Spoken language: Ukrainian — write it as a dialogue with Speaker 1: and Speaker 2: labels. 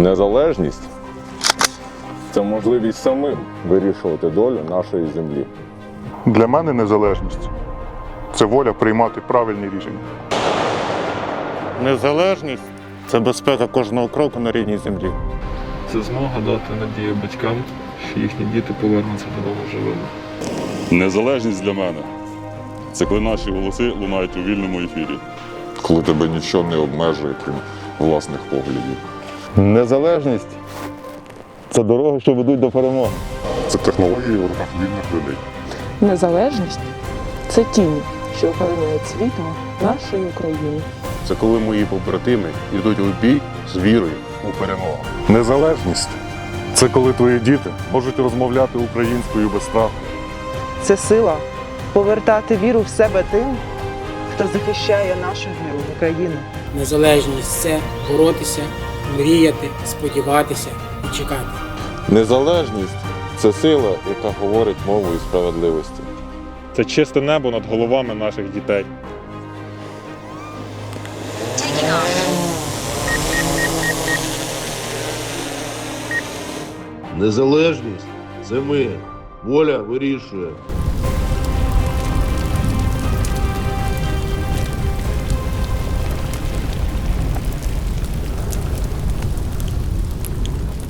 Speaker 1: Незалежність це можливість самим вирішувати долю нашої землі.
Speaker 2: Для мене незалежність це воля приймати правильні рішення.
Speaker 3: Незалежність це безпека кожного кроку на рідній землі.
Speaker 4: Це змога дати надію батькам, що їхні діти повернуться додому живими.
Speaker 5: Незалежність для мене це коли наші голоси лунають у вільному ефірі.
Speaker 1: Коли тебе нічого не обмежує, крім власних поглядів.
Speaker 6: Незалежність це дороги, що ведуть до перемоги.
Speaker 2: Це технології в руках вільних людей.
Speaker 7: Незалежність це тіні, що охороняють світло нашої України.
Speaker 3: Це коли мої побратими йдуть у бій з вірою у перемогу.
Speaker 2: Незалежність це коли твої діти можуть розмовляти українською без страху.
Speaker 8: Це сила повертати віру в себе тим, хто захищає нашу віру в Україну.
Speaker 9: Незалежність це боротися, мріяти, сподіватися і чекати.
Speaker 1: Незалежність це сила, яка говорить мовою справедливості.
Speaker 3: Це чисте небо над головами наших дітей.
Speaker 10: Незалежність це ми. Воля вирішує.